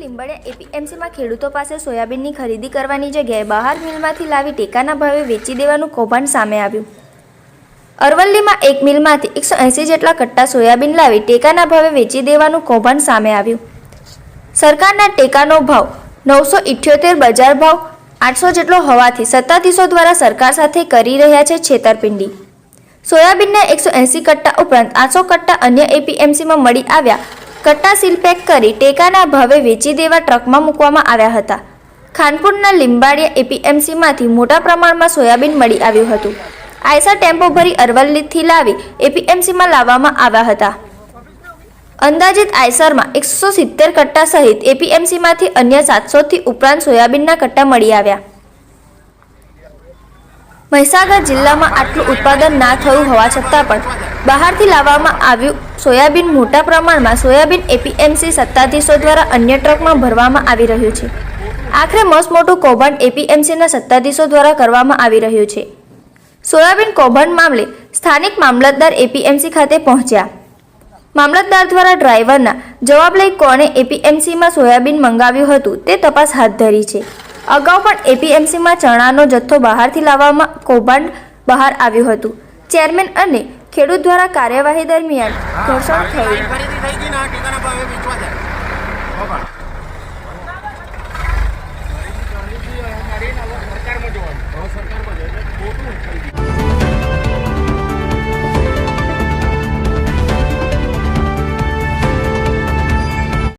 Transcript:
લીંબાડિયા એપીએમસીમાં ખેડૂતો પાસે સોયાબીનની ખરીદી કરવાની જગ્યાએ બહાર મિલમાંથી લાવી ટેકાના ભાવે વેચી દેવાનું કૌભાંડ સામે આવ્યું. અરવલ્લીમાં એક મિલમાંથી એકસો એંસી જેટલા કટ્ટા સોયાબીન લાવી ટેકાના ભાવે વેચી દેવાનું કૌભાંડ સામે આવ્યું. સરકારના ટેકાનો ભાવ નવસો ઇઠ્યોતેર બજાર ભાવ આઠસો જેટલો હોવાથી સત્તાધીશો દ્વારા સરકાર સાથે કરી રહ્યા છે છેતરપિંડી. સોયાબીનના એકસો એંસી કટ્ટા ઉપરાંત આઠસો કટ્ટા અન્ય એપીએમસીમાં મળી આવ્યા કટ્ટા સીલ પેક કરી ટેકાના ભાવે વેચી દેવા ટ્રકમાં મૂકવામાં આવ્યા હતા. ખાનપુરના લીંબાડિયા એપીએમસીમાંથી મોટા પ્રમાણમાં સોયાબીન મળી આવ્યું હતું. આયસા ટેમ્પો ભરી અરવલ્લીથી લાવી એપીએમસીમાં લાવવામાં આવ્યા હતા. અંદાજિત આયસરમાં એકસો સિત્તેર કટ્ટા સહિત એપીએમસીમાંથી અન્ય સાતસોથી ઉપરાંત સોયાબીનના કટ્ટા મળી આવ્યા. મહીસાગર જિલ્લામાં આટલું ઉત્પાદન ના થયું હોવા છતાં પણ બહારથી લાવવામાં આવ્યું સોયાબીન મોટા પ્રમાણમાં સોયાબીન એપીએમસી સત્તાધીશો દ્વારા અન્ય ટ્રકમાં ભરવામાં આવી રહ્યું છે. આખરે મસ્ત મોટું કૌભાંડ એપીએમસીના સત્તાધીશો દ્વારા કરવામાં આવી રહ્યું છે. સોયાબીન કૌભાંડ મામલે સ્થાનિક મામલતદાર એપીએમસી ખાતે પહોંચ્યા. મામલતદાર દ્વારા ડ્રાઈવરના જવાબ લઈ કોણે એપીએમસીમાં સોયાબીન મંગાવ્યું હતું તે તપાસ હાથ ધરી છે. અગાઉ પણ એપીએમસીમાં ચણાનો જથ્થો બહારથી લાવવામાં કૌભાંડ બહાર આવ્યું હતું. ચેરમેન અને ખેડૂત દ્વારા કાર્યવાહી દરમિયાન ઘર્ષણ થયું.